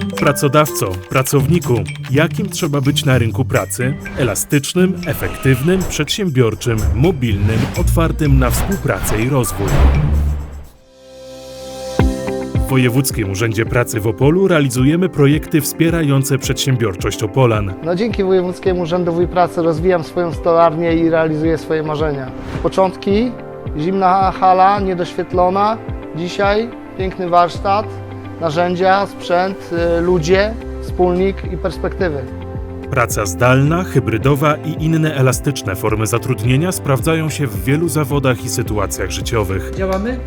Pracodawco, pracowniku, jakim trzeba być na rynku pracy? Elastycznym, efektywnym, przedsiębiorczym, mobilnym, otwartym na współpracę i rozwój. W Wojewódzkim Urzędzie Pracy w Opolu realizujemy projekty wspierające przedsiębiorczość Opolan. No dzięki Wojewódzkiemu Urzędowi Pracy rozwijam swoją stolarnię i realizuję swoje marzenia. Początki, zimna hala, niedoświetlona. Dzisiaj piękny warsztat, narzędzia, sprzęt, y, ludzie, wspólnik i perspektywy. Praca zdalna, hybrydowa i inne elastyczne formy zatrudnienia sprawdzają się w wielu zawodach i sytuacjach życiowych. Działamy?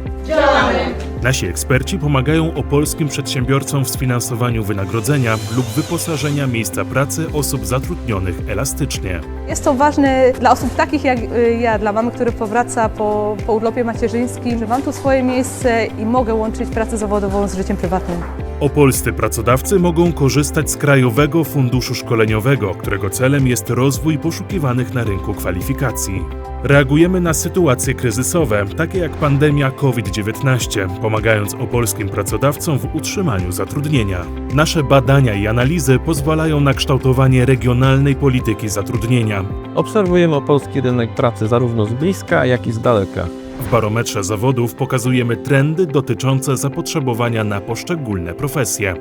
Nasi eksperci pomagają opolskim przedsiębiorcom w sfinansowaniu wynagrodzenia lub wyposażenia miejsca pracy osób zatrudnionych elastycznie. Jest to ważne dla osób takich jak y, ja, dla mamy, która powraca po, po urlopie macierzyńskim, że mam tu swoje miejsce i mogę łączyć pracę zawodową z życiem prywatnym. Opolscy pracodawcy mogą korzystać z Krajowego Funduszu Szkoleniowego, którego celem jest rozwój poszukiwanych na rynku kwalifikacji. Reagujemy na sytuacje kryzysowe, takie jak pandemia COVID-19, pomagając opolskim pracodawcom w utrzymaniu zatrudnienia. Nasze badania i analizy pozwalają na kształtowanie regionalnej polityki zatrudnienia. Obserwujemy polski rynek pracy zarówno z bliska, jak i z daleka. W barometrze zawodów pokazujemy trendy dotyczące zapotrzebowania na poszczególne profesje.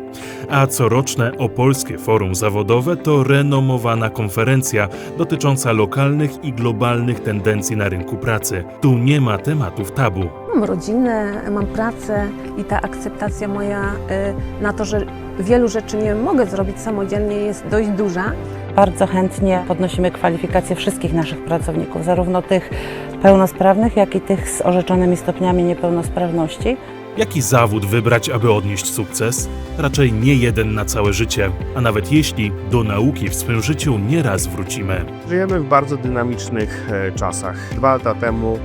A coroczne Opolskie Forum Zawodowe to renomowana konferencja dotycząca lokalnych i globalnych tendencji na rynku pracy. Tu nie ma tematów tabu. Mam rodzinę, mam pracę i ta akceptacja moja y, na to, że wielu rzeczy nie mogę zrobić samodzielnie jest dość duża. Bardzo chętnie podnosimy kwalifikacje wszystkich naszych pracowników, zarówno tych pełnosprawnych, jak i tych z orzeczonymi stopniami niepełnosprawności. Jaki zawód wybrać, aby odnieść sukces? Raczej nie jeden na całe życie, a nawet jeśli do nauki w swym życiu nieraz wrócimy. Żyjemy w bardzo dynamicznych e, czasach. Dwa lata temu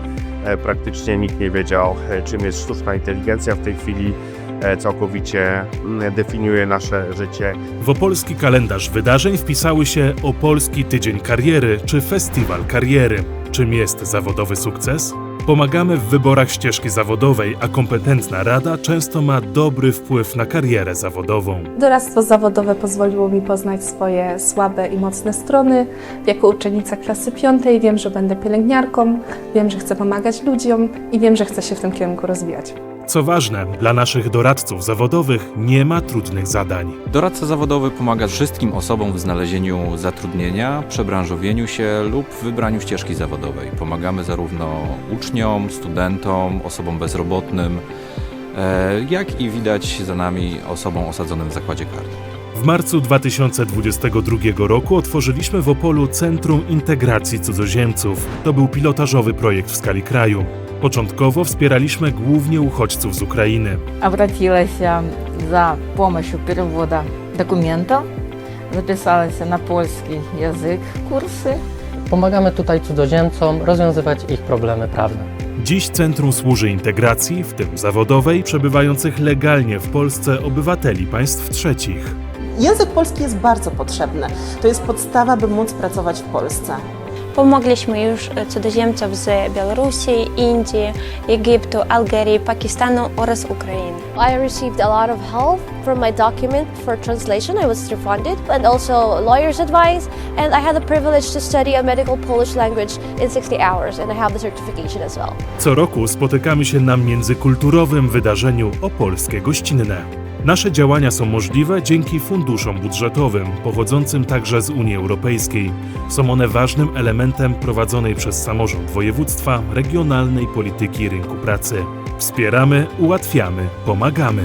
praktycznie nikt nie wiedział, e, czym jest sztuczna inteligencja. W tej chwili e, całkowicie mm, definiuje nasze życie. W opolski kalendarz wydarzeń wpisały się Opolski Tydzień Kariery czy Festiwal Kariery. Czym jest zawodowy sukces? Pomagamy w wyborach ścieżki zawodowej, a kompetentna rada często ma dobry wpływ na karierę zawodową. Doradztwo zawodowe pozwoliło mi poznać swoje słabe i mocne strony. Jako uczennica klasy piątej wiem, że będę pielęgniarką, wiem, że chcę pomagać ludziom i wiem, że chcę się w tym kierunku rozwijać. Co ważne, dla naszych doradców zawodowych nie ma trudnych zadań. Doradca zawodowy pomaga wszystkim osobom w znalezieniu zatrudnienia, przebranżowieniu się lub wybraniu ścieżki zawodowej. Pomagamy zarówno uczniom, studentom, osobom bezrobotnym, e, jak i widać za nami osobom osadzonym w zakładzie karnym. W marcu 2022 roku otworzyliśmy w Opolu Centrum Integracji Cudzoziemców. To był pilotażowy projekt w skali kraju. Początkowo wspieraliśmy głównie uchodźców z Ukrainy. обратилась за помощью перевода документов, записалась на польский язык курсы. Pomagamy tutaj cudzoziemcom rozwiązywać ich problemy prawne. Dziś centrum służy integracji, w tym zawodowej, przebywających legalnie w Polsce obywateli państw trzecich. Język polski jest bardzo potrzebny. To jest podstawa, by móc pracować w Polsce. Pomogliśmy już cudzoziemcom z Białorusi, Indii, Egiptu, Algierii, Pakistanu oraz Ukrainy. I received a lot of help from my document for translation. I was refunded, and also lawyer's advice. And I had the privilege to study a medical Polish language in 60 hours, and I have the certification as well. Co roku spotykamy się na międzykulturowym wydarzeniu Opolskie Gościnne. Nasze działania są możliwe dzięki funduszom budżetowym, pochodzącym także z Unii Europejskiej. Są one ważnym elementem prowadzonej przez samorząd województwa regionalnej polityki rynku pracy. Wspieramy, ułatwiamy, pomagamy.